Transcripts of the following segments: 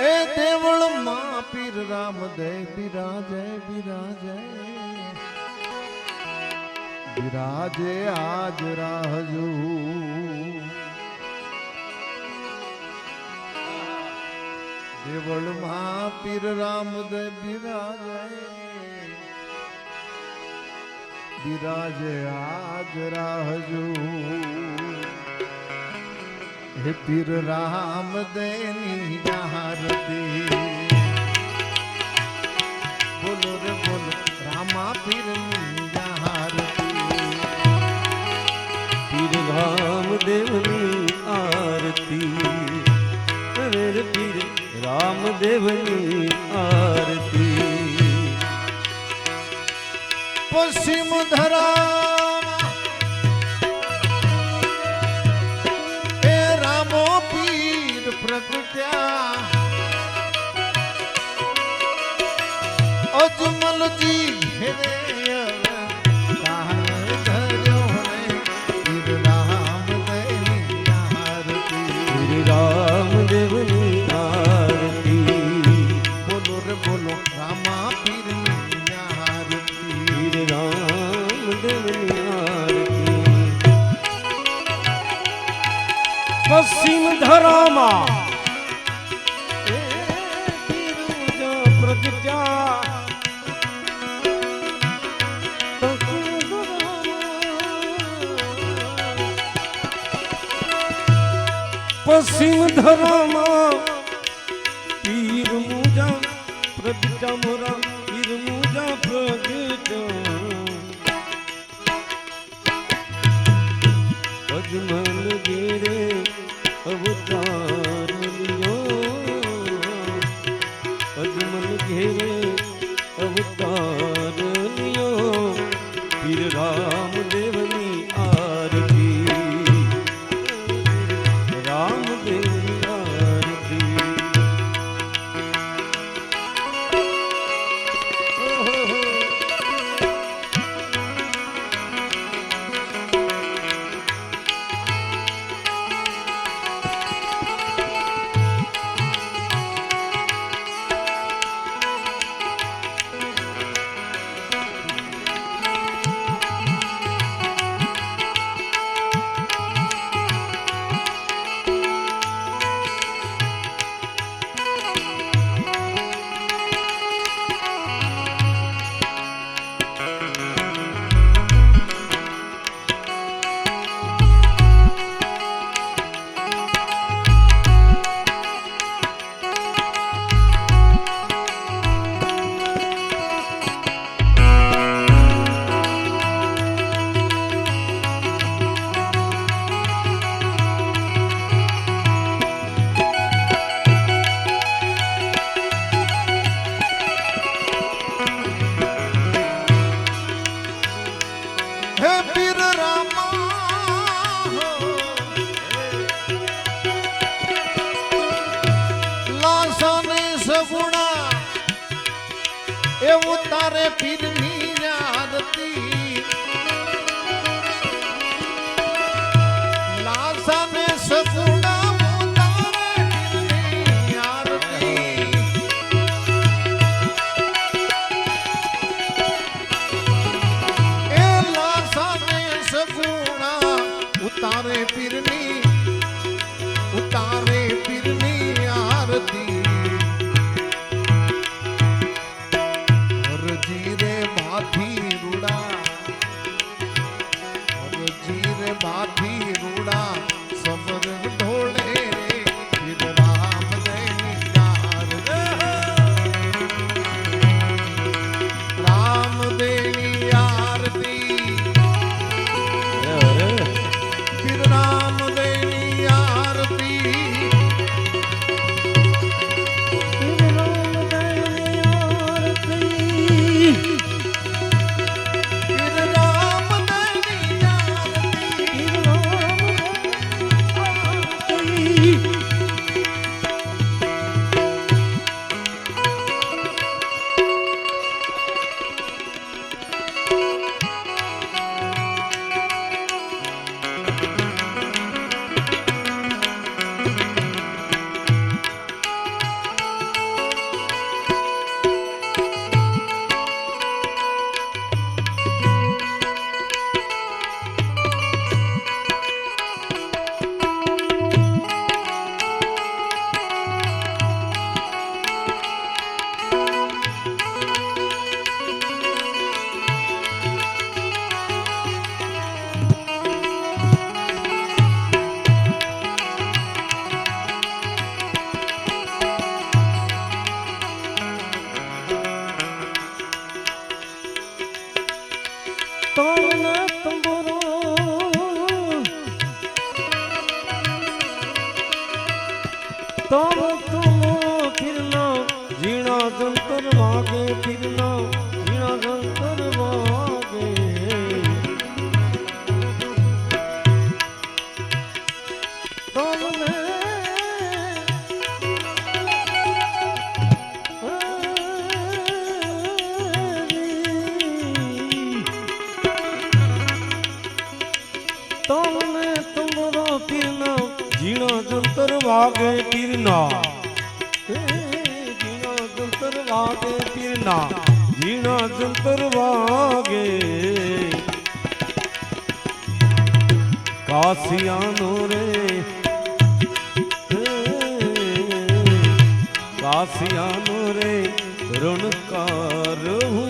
એ દેવળમાં પીર રામ દે બિરાજે બિરાજે. બિરાજે આજ રાહજુ દેવળમાં પીર રામ દે બિરાજે. બિરાજે આજ રાહજુ હે પીર રામ દેની આરતી. બોલો રે બોલો રામા પીરની આરતી. પીર રામદેવની આરતી. કરે રે પીર રામદેવની આરતી. પશ્ચિમ ધરા પ્રગટ્યા અજમલજી દાન ધર્યો રે રામ je রে દાસિયાનો રે ઋણકાર હું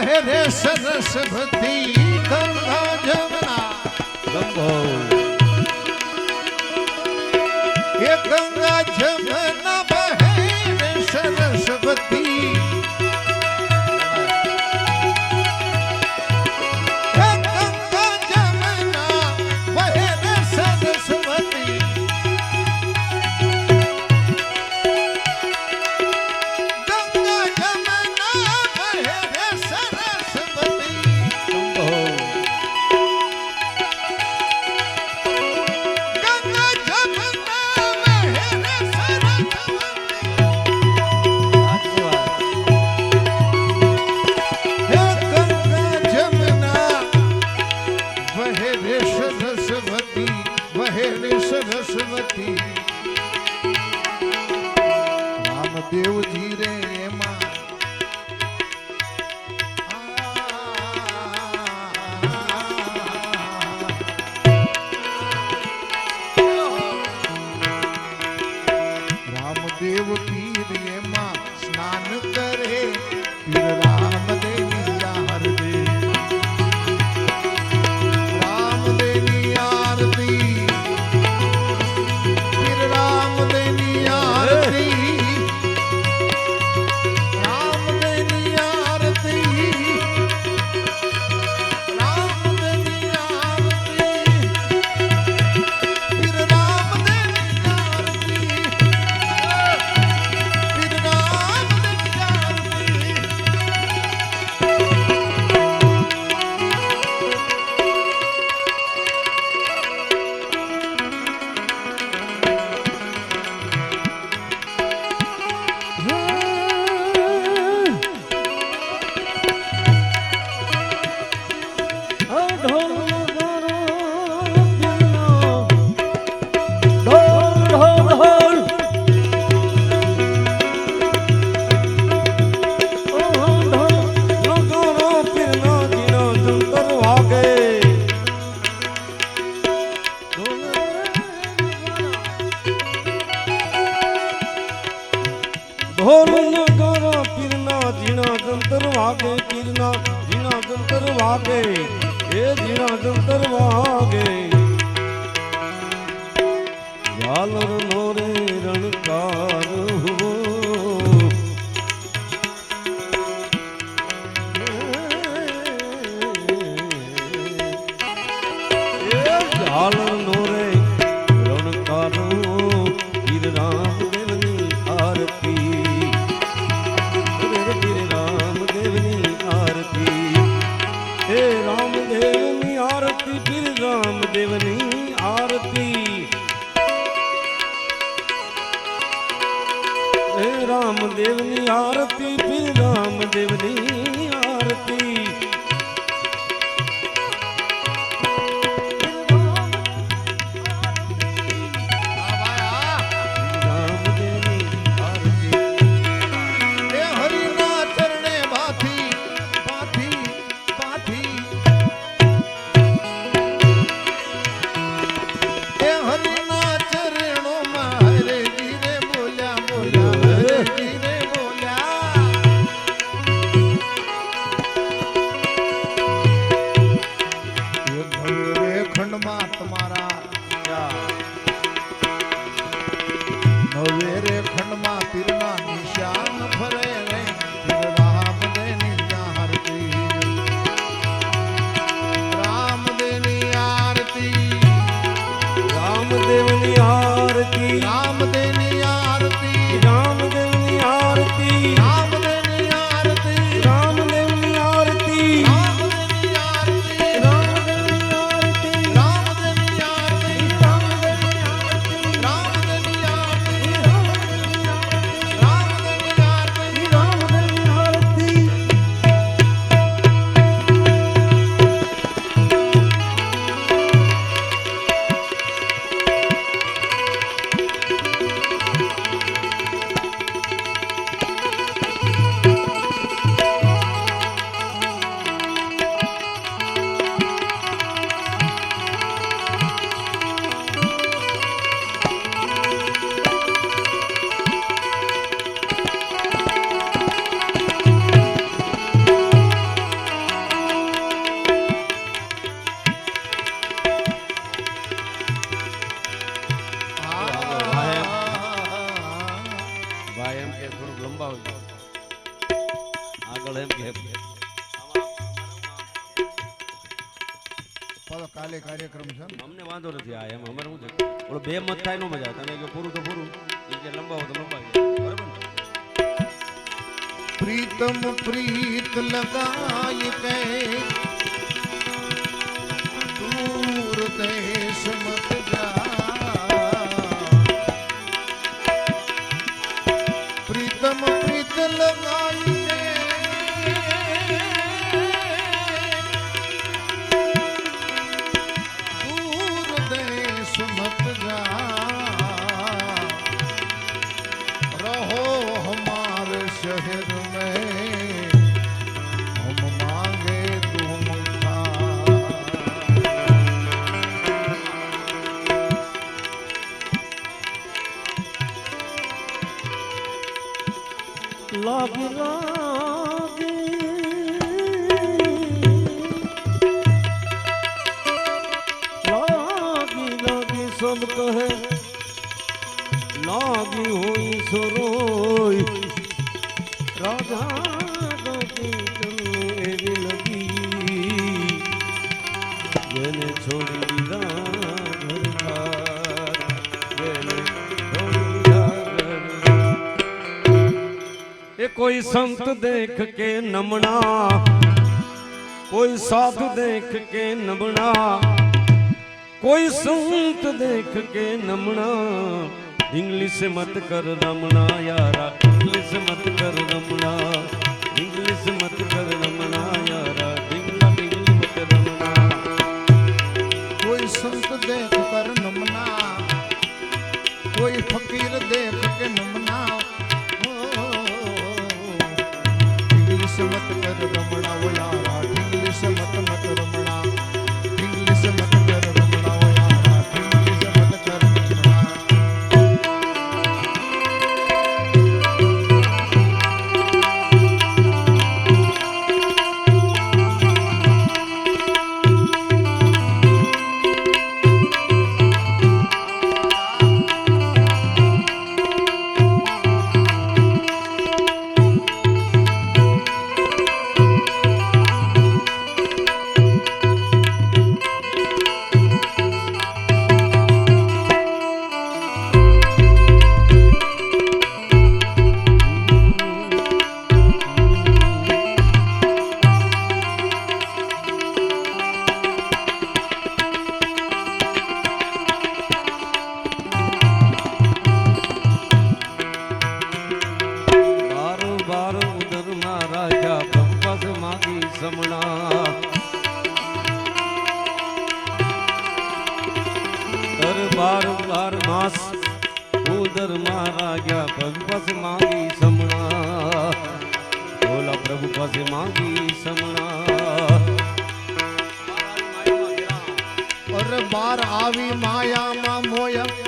રહે રે સરસ ભક્તિ કરતા જમના ગંગો એ જીના જંતર વાગે ઝાલર નો રે રણકાર રામદેવની આરતી વીર રામદેવની એમ કે થોડુંક લંબાવજો આગળ એમ કે કાલે કાર્યક્રમ છે અમને વાંધો નથી આ એમ. અમારે શું છે? ઓલો બે મત થાય નો મજા. તમે જો પૂરું તો પૂરું. એ કે લંબાવો તો લંબાવી બરાબર પ્રીતમ પ્રીત લગાય કે દૂર દેશ પ્રીત કોઈ સંત દેખ કે નમણા, કોઈ સાધુ દેખ કે નમણા, કોઈ સંત દેખ કે નમણા. ઇંગ્લિશ મત કર રમણા યારા ઇંગ્લિશ મત કર રમણા. ઇંગ્લિશ મત કર રમણા યારા કોઈ સંત દેખ કર નમના કોઈ ફકીર દેખ કે નમના મત કર રમણા ઓલા વાઢ મત મત રમણા. પછી માગી સમણા અરે બાર આવી માયામાં મોયા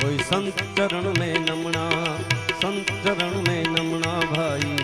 કોઈ સંત ચરણ મેં નમણા સંત ચરણ મેં નમણા ભાઈ.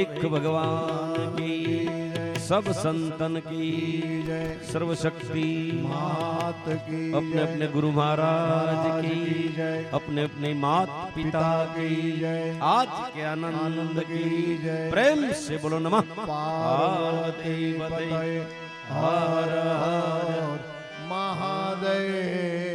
सिख भगवान की, सब संतन की, सर्वशक्ति मात की अपने अपने गुरु महाराज की अपने अपने मात पिता की, आज के आनंद की, प्रेम से बोलो नमः। पार्वती हर हर महादेव।